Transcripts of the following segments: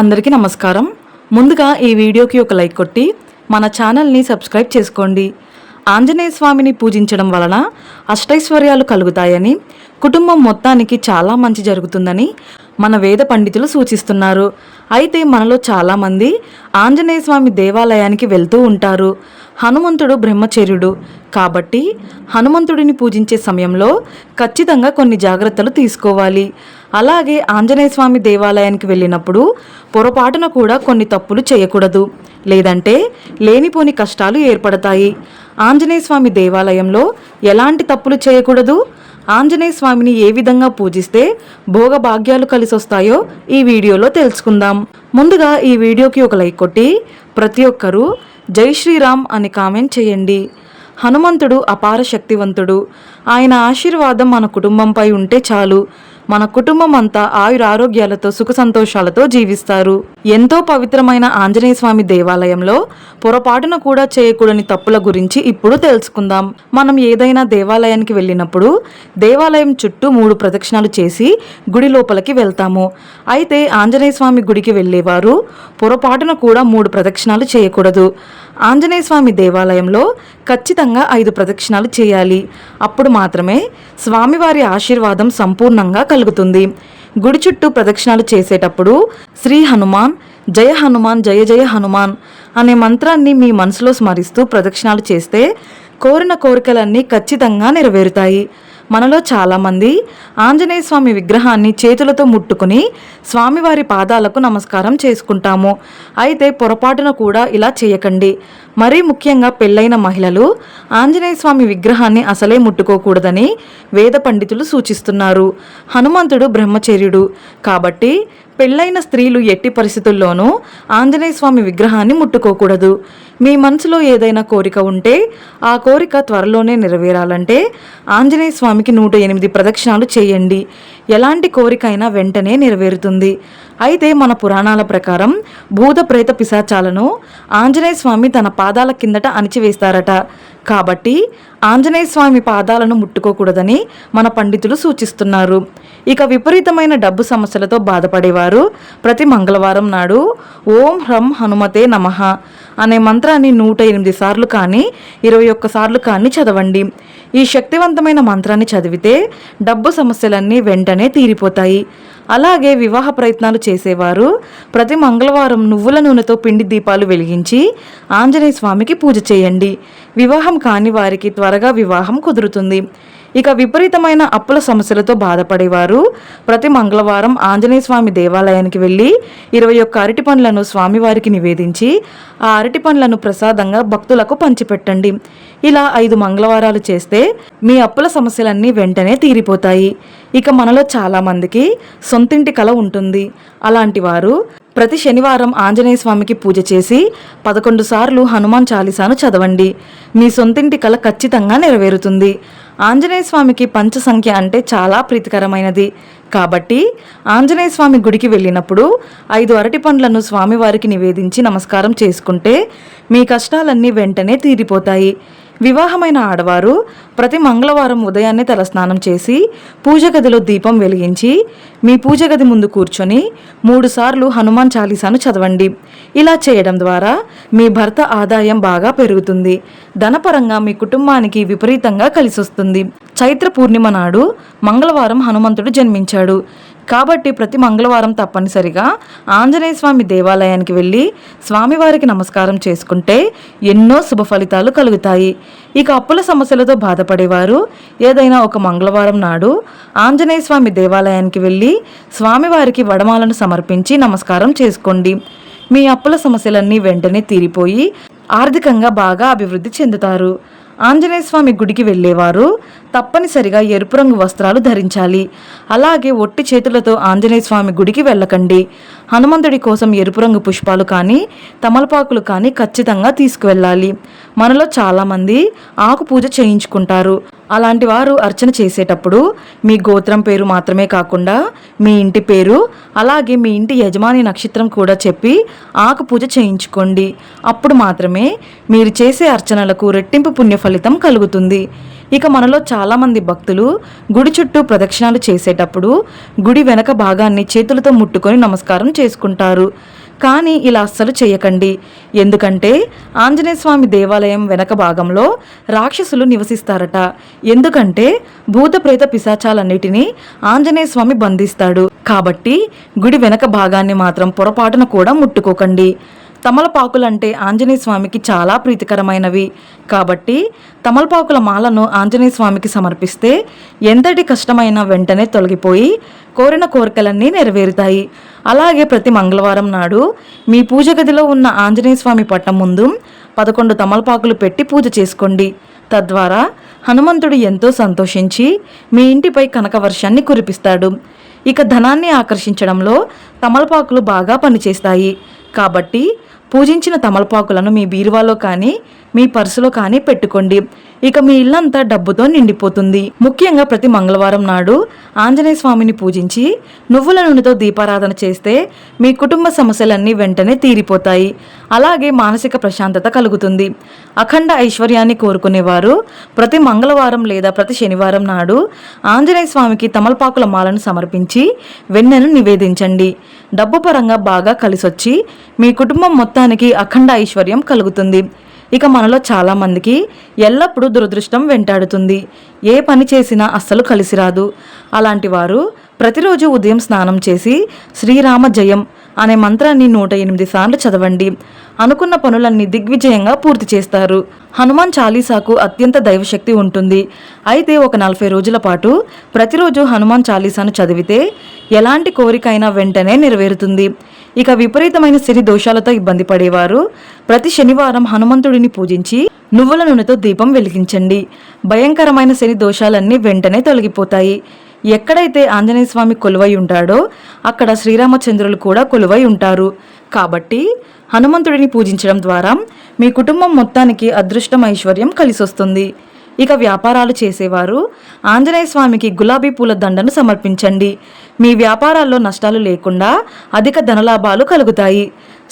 అందరికీ నమస్కారం. ముందుగా ఈ వీడియోకి ఒక లైక్ కొట్టి మన ఛానల్ని సబ్స్క్రైబ్ చేసుకోండి. ఆంజనేయ స్వామిని పూజించడం వలన అష్టైశ్వర్యాలు కలుగుతాయని కుటుంబం మొత్తానికి చాలా మంచి జరుగుతుందని మన వేద పండితులు సూచిస్తున్నారు. అయితే మనలో చాలామంది ఆంజనేయ స్వామి దేవాలయానికి వెళ్తూ ఉంటారు. హనుమంతుడు బ్రహ్మచర్యుడు. కాబట్టి హనుమంతుడిని పూజించే సమయంలో ఖచ్చితంగా కొన్ని జాగ్రత్తలు తీసుకోవాలి. అలాగే ఆంజనేయ స్వామి దేవాలయానికి వెళ్ళినప్పుడు పొరపాటున కూడా కొన్ని తప్పులు చేయకూడదు. లేదంటే లేనిపోని కష్టాలు ఏర్పడతాయి. ఆంజనేయ స్వామి దేవాలయంలో ఎలాంటి తప్పులు చేయకూడదు. ఆంజనేయ స్వామిని ఏ విధంగా పూజిస్తే భోగభాగ్యాలు కలిసొస్తాయో ఈ వీడియోలో తెలుసుకుందాం. ముందుగా ఈ వీడియోకి ఒక లైక్ కొట్టి ప్రతి ఒక్కరూ జై శ్రీరామ్ అని కామెంట్ చేయండి. హనుమంతుడు అపార శక్తివంతుడు. ఆయన ఆశీర్వాదం మన కుటుంబంపై ఉంటే చాలు. మన కుటుంబం అంతా ఆయురారోగ్యాలతో సుఖ సంతోషాలతో జీవిస్తారు. ఎంతో పవిత్రమైన ఆంజనేయ స్వామి దేవాలయంలో పొరపాటున కూడా చేయకూడని తప్పుల గురించి ఇప్పుడు తెలుసుకుందాం. మనం ఏదైనా దేవాలయానికి వెళ్ళినప్పుడు దేవాలయం చుట్టూ మూడు ప్రదక్షిణాలు చేసి గుడి లోపలికి వెళ్తాము. అయితే ఆంజనేయ స్వామి గుడికి వెళ్ళేవారు పొరపాటున కూడా మూడు ప్రదక్షిణాలు చేయకూడదు. ఆంజనేయ స్వామి దేవాలయంలో ఖచ్చితంగా ఐదు ప్రదక్షిణాలు చేయాలి. అప్పుడు మాత్రమే స్వామివారి ఆశీర్వాదం సంపూర్ణంగా కలుగుతుంది. గుడి చుట్టూ ప్రదక్షిణాలు చేసేటప్పుడు శ్రీ హనుమాన్ జయ హనుమాన్ జయ జయ హనుమాన్ అనే మంత్రాన్ని మీ మనసులో స్మరిస్తూ ప్రదక్షిణాలు చేస్తే కోరిన కోరికలన్నీ ఖచ్చితంగా నెరవేరుతాయి. మనలో చాలామంది ఆంజనేయ స్వామి విగ్రహాన్ని చేతులతో ముట్టుకుని స్వామివారి పాదాలకు నమస్కారం చేసుకుంటాము. అయితే పొరపాటున కూడా ఇలా చేయకండి. మరీ ముఖ్యంగా పెళ్ళైన మహిళలు ఆంజనేయ స్వామి విగ్రహాన్ని అసలే ముట్టుకోకూడదని వేద పండితులు సూచిస్తున్నారు. హనుమంతుడు బ్రహ్మచర్యుడు. కాబట్టి పెళ్ళైన స్త్రీలు ఎట్టి పరిస్థితుల్లోనూ ఆంజనేయ స్వామి విగ్రహాన్ని ముట్టుకోకూడదు. మీ మనసులో ఏదైనా కోరిక ఉంటే ఆ కోరిక త్వరలోనే నెరవేరాలంటే ఆంజనేయ స్వామికి నూట ఎనిమిది ప్రదక్షిణాలు చేయండి. ఎలాంటి కోరికైనా వెంటనే నెరవేరుతుంది. అయితే మన పురాణాల ప్రకారం భూత ప్రేత పిశాచాలను ఆంజనేయ స్వామి తన పాదాల కిందట అణిచివేస్తారట. కాబట్టి ఆంజనేయ స్వామి పాదాలను ముట్టుకోకూడదని మన పండితులు సూచిస్తున్నారు. ఇక విపరీతమైన డబ్బు సమస్యలతో బాధపడేవారు ప్రతి మంగళవారం నాడు ఓం హ్రం హనుమతే నమః అనే మంత్రాన్ని నూట ఎనిమిది సార్లు కానీ ఇరవై ఒక్క సార్లు కానీ చదవండి. ఈ శక్తివంతమైన మంత్రాన్ని చదివితే డబ్బు సమస్యలన్నీ వెంటనే తీరిపోతాయి. అలాగే వివాహ ప్రయత్నాలు చేసేవారు ప్రతి మంగళవారం నువ్వుల నూనెతో పిండి దీపాలు వెలిగించి ఆంజనేయ స్వామికి పూజ చేయండి. వివాహం కాని వారికి త్వరగా వివాహం కుదురుతుంది. ఇక విపరీతమైన అప్పుల సమస్యలతో బాధపడేవారు ప్రతి మంగళవారం ఆంజనేయ స్వామి దేవాలయానికి వెళ్ళి ఇరవై ఒక్క అరటి పండ్లను స్వామివారికి నివేదించి ఆ అరటి పండ్లను ప్రసాదంగా భక్తులకు పంచిపెట్టండి. ఇలా ఐదు మంగళవారాలు చేస్తే మీ అప్పుల సమస్యలన్నీ వెంటనే తీరిపోతాయి. ఇక మనలో చాలామందికి సొంతింటి కల ఉంటుంది. అలాంటి వారు ప్రతి శనివారం ఆంజనేయ స్వామికి పూజ చేసి పదకొండు సార్లు హనుమాన్ చాలీసాను చదవండి. మీ సొంతింటి కల ఖచ్చితంగా నెరవేరుతుంది. ఆంజనేయ స్వామికి పంచ సంఖ్య అంటే చాలా ప్రీతికరమైనది. కాబట్టి ఆంజనేయ స్వామి గుడికి వెళ్ళినప్పుడు ఐదు అరటి పండ్లను స్వామివారికి నివేదించి నమస్కారం చేసుకుంటే మీ కష్టాలన్నీ వెంటనే తీరిపోతాయి. వివాహమైన ఆడవారు ప్రతి మంగళవారం ఉదయాన్నే తలస్నానం చేసి పూజ గదిలో దీపం వెలిగించి మీ పూజ గది ముందు కూర్చొని మూడుసార్లు హనుమాన్ చాలీసాను చదవండి. ఇలా చేయడం ద్వారా మీ భర్త ఆదాయం బాగా పెరుగుతుంది. ధనపరంగా మీ కుటుంబానికి విపరీతంగా కలిసొస్తుంది. చైత్ర పూర్ణిమ నాడు మంగళవారం హనుమంతుడు జన్మించాడు. కాబట్టి ప్రతి మంగళవారం తప్పనిసరిగా ఆంజనేయ స్వామి దేవాలయానికి వెళ్ళి స్వామివారికి నమస్కారం చేసుకుంటే ఎన్నో శుభ ఫలితాలు కలుగుతాయి. ఇక అప్పుల సమస్యలతో బాధపడేవారు ఏదైనా ఒక మంగళవారం నాడు ఆంజనేయ స్వామి దేవాలయానికి వెళ్ళి స్వామివారికి వడమాలను సమర్పించి నమస్కారం చేసుకోండి. మీ అప్పుల సమస్యలన్నీ వెంటనే తీరిపోయి ఆర్థికంగా బాగా అభివృద్ధి చెందుతారు. ఆంజనేయ స్వామి గుడికి వెళ్ళేవారు. తప్పనిసరిగా ఎరుపు రంగు వస్త్రాలు ధరించాలి. అలాగే ఒట్టి చేతులతో ఆంజనేయ స్వామి గుడికి వెళ్ళకండి. హనుమంతుడి కోసం ఎరుపు రంగు పుష్పాలు కానీ తమలపాకులు కానీ ఖచ్చితంగా తీసుకువెళ్ళాలి. మనలో చాలామంది ఆకు పూజ చేయించుకుంటారు. అలాంటి వారు అర్చన చేసేటప్పుడు మీ గోత్రం పేరు మాత్రమే కాకుండా మీ ఇంటి పేరు అలాగే మీ ఇంటి యజమాని నక్షత్రం కూడా చెప్పి ఆకు పూజ చేయించుకోండి. అప్పుడు మాత్రమే మీరు చేసే అర్చనలకు రెట్టింపు పుణ్య ఫలితం కలుగుతుంది. ఇక మనలో చాలామంది భక్తులు గుడి చుట్టూ ప్రదక్షిణాలు చేసేటప్పుడు గుడి వెనక భాగాన్ని చేతులతో ముట్టుకొని నమస్కారం చేసుకుంటారు. కానీ ఇలా అస్సలు చేయకండి. ఎందుకంటే ఆంజనేయ స్వామి దేవాలయం వెనక భాగంలో రాక్షసులు నివసిస్తారట. ఎందుకంటే భూత ప్రేత పిశాచాలన్నిటినీ ఆంజనేయ స్వామి బంధిస్తాడు. కాబట్టి గుడి వెనక భాగాన్ని మాత్రం పొరపాటున కూడా ముట్టుకోకండి. తమలపాకులంటే ఆంజనేయ స్వామికి చాలా ప్రీతికరమైనవి. కాబట్టి తమలపాకుల మాలను ఆంజనేయ స్వామికి సమర్పిస్తే ఎంతటి కష్టమైనా వెంటనే తొలగిపోయి కోరిన కోరికలన్నీ నెరవేరుతాయి. అలాగే ప్రతి మంగళవారం నాడు మీ పూజ గదిలో ఉన్న ఆంజనేయ స్వామి పట్టం ముందు పదకొండు తమలపాకులు పెట్టి పూజ చేసుకోండి. తద్వారా హనుమంతుడు ఎంతో సంతోషించి మీ ఇంటిపై కనక వర్షాన్ని కురిపిస్తాడు. ఇక ధనాన్ని ఆకర్షించడంలో తమలపాకులు బాగా పనిచేస్తాయి. కాబట్టి పూజించిన తమలపాకులను మీ బీరువాలో కానీ మీ పర్సులో కానీ పెట్టుకోండి. ఇక మీ ఇల్లంతా డబ్బుతో నిండిపోతుంది. ముఖ్యంగా ప్రతి మంగళవారం నాడు ఆంజనేయ స్వామిని పూజించి నువ్వుల నూనెతో దీపారాధన చేస్తే మీ కుటుంబ సమస్యలన్నీ వెంటనే తీరిపోతాయి. అలాగే మానసిక ప్రశాంతత కలుగుతుంది. అఖండ ఐశ్వర్యాన్ని కోరుకునేవారు ప్రతి మంగళవారం లేదా ప్రతి శనివారం నాడు ఆంజనేయ స్వామికి తమలపాకుల మాలను సమర్పించి వెన్నెను నివేదించండి. డబ్బు పరంగా బాగా కలిసొచ్చి మీ కుటుంబం మొత్తానికి అఖండ ఐశ్వర్యం కలుగుతుంది. ఇక మనలో చాలామందికి ఎల్లప్పుడూ దురదృష్టం వెంటాడుతుంది. ఏ పని చేసినా అస్సలు కలిసి రాదు. అలాంటి వారు ప్రతిరోజు ఉదయం స్నానం చేసి శ్రీరామ జయం అనే మంత్రాన్ని నూట ఎనిమిది సార్లు చదవండి. అనుకున్న పనులన్నీ దిగ్విజయంగా పూర్తి చేస్తారు. హనుమాన్ చాలీసాకు అత్యంత దైవశక్తి ఉంటుంది. అయితే ఒక నలభై రోజుల పాటు ప్రతిరోజు హనుమాన్ చాలీసాను చదివితే ఎలాంటి కోరికైనా వెంటనే నెరవేరుతుంది. ఇక విపరీతమైన సిరి దోషాలతో ఇబ్బంది పడేవారు. ప్రతి శనివారం హనుమంతుడిని పూజించి నువ్వుల నూనెతో దీపం వెలిగించండి. భయంకరమైన శని దోషాలన్నీ వెంటనే తొలగిపోతాయి. ఎక్కడైతే ఆంజనేయ స్వామి కొలువై ఉంటాడో అక్కడ శ్రీరామచంద్రులు కూడా కొలువై ఉంటారు. కాబట్టి హనుమంతుడిని పూజించడం ద్వారా మీ కుటుంబం మొత్తానికి అదృష్టం ఐశ్వర్యం కలిసొస్తుంది. ఇక వ్యాపారాలు చేసేవారు ఆంజనేయ స్వామికి గులాబీ పూల దండను సమర్పించండి. మీ వ్యాపారాల్లో నష్టాలు లేకుండా అధిక ధనలాభాలు కలుగుతాయి.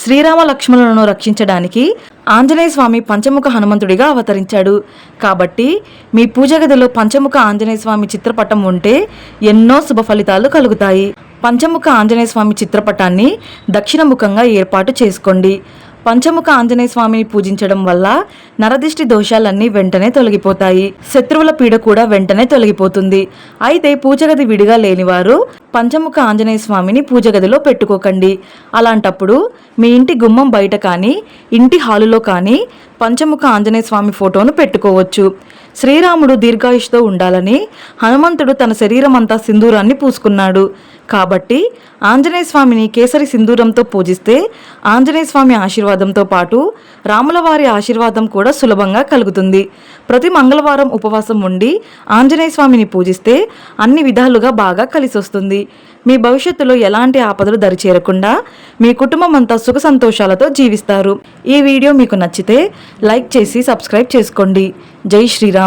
శ్రీరామ లక్ష్మణులను రక్షించడానికి ఆంజనేయ స్వామి పంచముఖ హనుమంతుడిగా అవతరించాడు. కాబట్టి మీ పూజ గదిలో పంచముఖ ఆంజనేయ స్వామి చిత్రపటం ఉంటే ఎన్నో శుభ ఫలితాలు కలుగుతాయి. పంచముఖ ఆంజనేయ స్వామి చిత్రపటాన్ని దక్షిణముఖంగా ఏర్పాటు చేసుకోండి. పంచముఖ ఆంజనేయ స్వామిని పూజించడం వల్ల నరదిష్టి దోషాలన్నీ వెంటనే తొలగిపోతాయి. శత్రువుల పీడ కూడా వెంటనే తొలగిపోతుంది. అయితే పూజగది విడిగా లేనివారు పంచముఖ ఆంజనేయ స్వామిని పూజగదిలో పెట్టుకోకండి. అలాంటప్పుడు మీ ఇంటి గుమ్మం బయట కానీ ఇంటి హాలులో కానీ పంచముఖ ఆంజనేయ స్వామి ఫోటోను పెట్టుకోవచ్చు. శ్రీరాముడు దీర్ఘాయుష్తో ఉండాలని హనుమంతుడు తన శరీరం అంతా సింధూరాన్ని పూసుకున్నాడు. కాబట్టి ఆంజనేయ స్వామిని కేసరి సింధూరంతో పూజిస్తే ఆంజనేయ స్వామి ఆశీర్వాదంతో పాటు రాముల వారి ఆశీర్వాదం కూడా సులభంగా కలుగుతుంది. ప్రతి మంగళవారం ఉపవాసం ఉండి ఆంజనేయ స్వామిని పూజిస్తే అన్ని విధాలుగా బాగా కలిసొస్తుంది. మీ భవిష్యత్తులో ఎలాంటి ఆపదలు దరిచేరకుండా మీ కుటుంబం అంతా సుఖ సంతోషాలతో జీవిస్తారు. ఈ వీడియో మీకు నచ్చితే లైక్ చేసి సబ్స్క్రైబ్ చేసుకోండి. జై శ్రీరామ్.